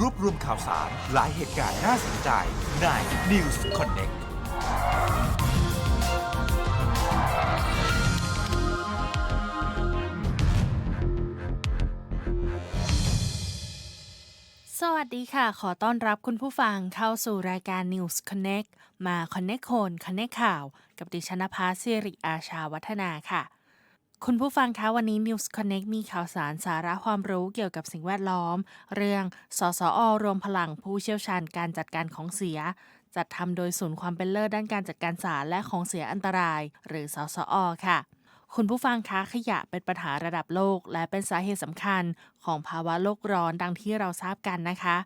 รวบรวมข่าวสาร หลายเหตุการณ์น่าสนใจใน News Connect สวัสดีค่ะ ขอต้อนรับคุณผู้ฟังเข้าสู่รายการ News Connect มา Connect คน Connect ข่าว กับดิฉันภาสิริอาชาวัฒนาค่ะ คุณผู้ฟังคะวันนี้ News Connect มีข่าวสารสาระความรู้เกี่ยวกับสิ่งแวดล้อม เรื่องสสอรวมพลังผู้เชี่ยวชาญการจัดการของเสีย จัดทำโดยศูนย์ความเป็นเลิศด้านการจัดการสารและของเสียอันตราย หรือสสอค่ะ คุณผู้ฟังคะขยะเป็นปัญหาระดับโลก และเป็นสาเหตุสำคัญของภาวะโลกร้อนดังที่เราทราบกันนะคะ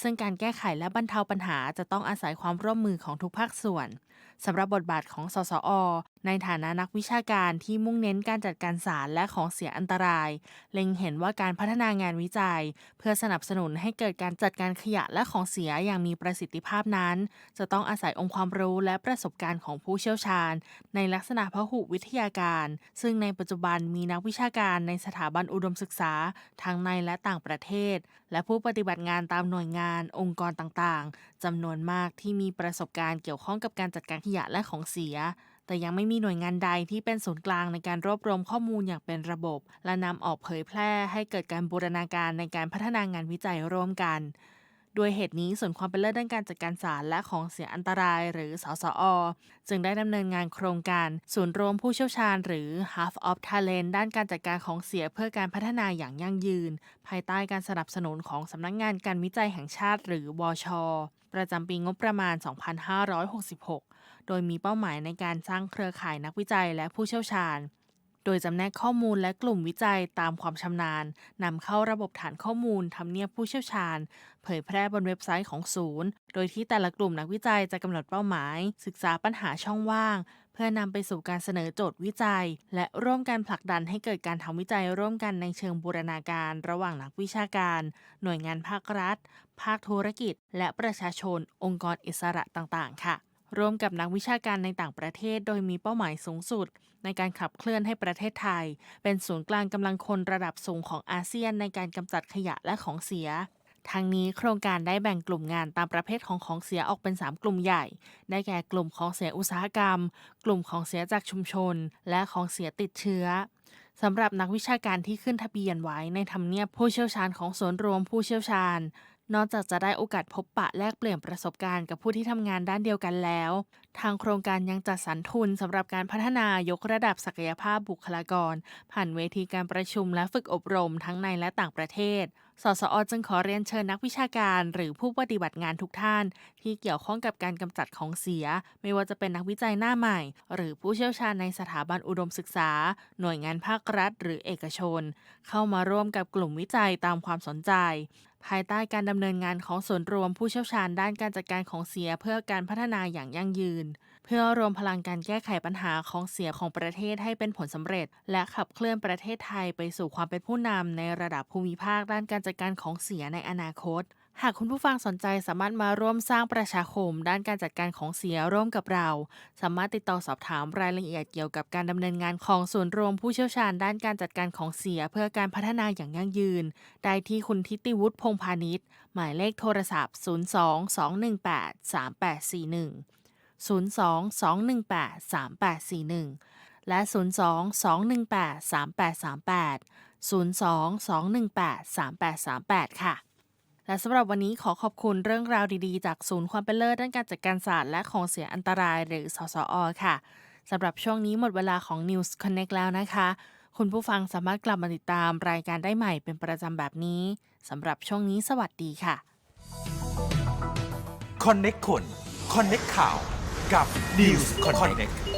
ซึ่งการแก้ไขและบรรเทาปัญหาจะต้องอาศัยความร่วมมือของทุกภาคส่วนสำหรับบทบาทของสสอในฐานะนักวิชาการที่มุ่งเน้นการจัดการสารและของเสียอันตราย เล็งเห็นว่าการพัฒนางานวิจัย เพื่อสนับสนุนให้เกิดการจัดการขยะและของเสียอย่างมีประสิทธิภาพนั้น จะต้องอาศัยองค์ความรู้และประสบการณ์ของผู้เชี่ยวชาญ ในลักษณะพหุวิทยาการ ซึ่งในปัจจุบันมีนักวิชาการในสถาบันอุดมศึกษา ทั้งในและต่างประเทศ และผู้ปฏิบัติงานตามหน่วยงาน องค์กรต่างๆจำนวนมากที่มีประสบการณ์เกี่ยวข้องกับการจัดการขยะและของเสีย แต่ยังไม่มีหน่วยงานใดที่เป็นศูนย์กลางในการรวบรวมข้อมูลอย่างเป็นระบบ และนำออกเผยแพร่ให้เกิดการบูรณาการในการพัฒนางานวิจัยร่วมกัน ด้วยเหตุนี้ส่วนความเป็นเลิศด้านการจัดการสารและของเสียอันตรายหรือสสอ จึงได้ดำเนินงานโครงการ ศูนย์รวมผู้เชี่ยวชาญ หรือ Half of Talent ด้านการจัดการของเสียเพื่อการพัฒนาอย่างยั่งยืน ภายใต้การสนับสนุนของสำนักงานการวิจัยแห่งชาติ หรือวช ประจำปีงบประมาณ 2566 โดยมีเป้าหมายในการสร้างเครือข่ายนักวิจัยและผู้เชี่ยวชาญ โดยจำแนกข้อมูลและกลุ่มวิจัยตามความชำนาญนำเข้าระบบฐานข้อมูลทำเนียบผู้เชี่ยวชาญ เผยแพร่บนเว็บไซต์ของศูนย์ โดยที่แต่ละกลุ่มนักวิจัยจะกำหนดเป้าหมาย ศึกษาปัญหาช่องว่าง เพื่อนำไปสู่การเสนอโจทย์วิจัย และร่วมกันผลักดันให้เกิดการทำวิจัยร่วมกันในเชิงบูรณาการ ระหว่างนักวิชาการ หน่วยงานภาครัฐ ภาคธุรกิจ และประชาชน องค์กรอิสระต่างๆ ค่ะ ร่วมกับนักวิชาการในต่างประเทศ โดยมีเป้าหมายสูงสุด ในการขับเคลื่อนให้ประเทศไทย เป็นศูนย์กลางกำลังคนระดับสูงของอาเซียนในการกำจัดขยะและของเสียทางนี้โครงการได้แบ่งกลุ่มงานตามประเภทของของเสียออกเป็น 3 กลุ่มใหญ่ ได้แก่กลุ่มของเสียอุตสาหกรรม กลุ่มของเสียจากชุมชน และของเสียติดเชื้อสำหรับนักวิชาการที่ขึ้นทะเบียนไว้ในทำเนียบผู้เชี่ยวชาญของศูนย์รวมผู้เชี่ยวชาญ นอกจากจะได้โอกาสพบปะแลกเปลี่ยนประสบการณ์กับผู้ที่ทำงานด้านเดียวกันแล้ว ทางโครงการยังจัดสรรทุนสำหรับการพัฒนายกระดับศักยภาพบุคลากร ผ่านเวทีการประชุมและฝึกอบรมทั้งในและต่างประเทศ สสอจึงขอเรียนเชิญนักวิชาการหรือผู้ปฏิบัติงานทุกท่าน ที่เกี่ยวข้องกับการกำจัดของเสีย ไม่ว่าจะเป็นนักวิจัยหน้าใหม่ หรือผู้เชี่ยวชาญในสถาบันอุดมศึกษา หน่วยงานภาครัฐ หรือเอกชน เข้ามาร่วมกับกลุ่มวิจัยตามความสนใจ ภายใต้การดำเนินงานของส่วนรวมผู้เชี่ยวชาญด้านการจัดการของเสียเพื่อการพัฒนาอย่างยั่งยืน เพื่อรวมพลังการแก้ไขปัญหาของเสียของประเทศให้เป็นผลสำเร็จ และขับเคลื่อนประเทศไทยไปสู่ความเป็นผู้นำในระดับภูมิภาคด้านการจัดการของเสียในอนาคต หากคุณผู้ฟังสนใจสามารถมาร่วมสร้างประชาคม ด้านการจัดการของเสียร่วมกับเรา สามารถติดต่อสอบถามรายละเอียดเกี่ยวกับการดำเนินงานของศูนรวมผู้เชี่ยวชาญด้านการจัดการของเสียเพื่อการพัฒนาอย่างยั่งยืน ได้ที่คุณทิติวุฒิพงพาณิชย์หมายเลขโทรศัพท์ 02-218-3841 02-218-3841 และ 02-218-3838 02-218-3838 ค่ะ และสำหรับวันนี้ขอขอบคุณเรื่องราวดีๆ จากศูนย์ความเป็นเลิศด้านการจัดการศาสตร์และของเสียอันตรายหรือสสอค่ะสำหรับช่วงนี้หมดเวลาของ News Connect แล้วนะคะ คุณผู้ฟังสามารถกลับมาติดตามรายการได้ใหม่เป็นประจำแบบนี้สำหรับช่วงนี้สวัสดีค่ะ Connect คน Connect ข่าว กับ News Connect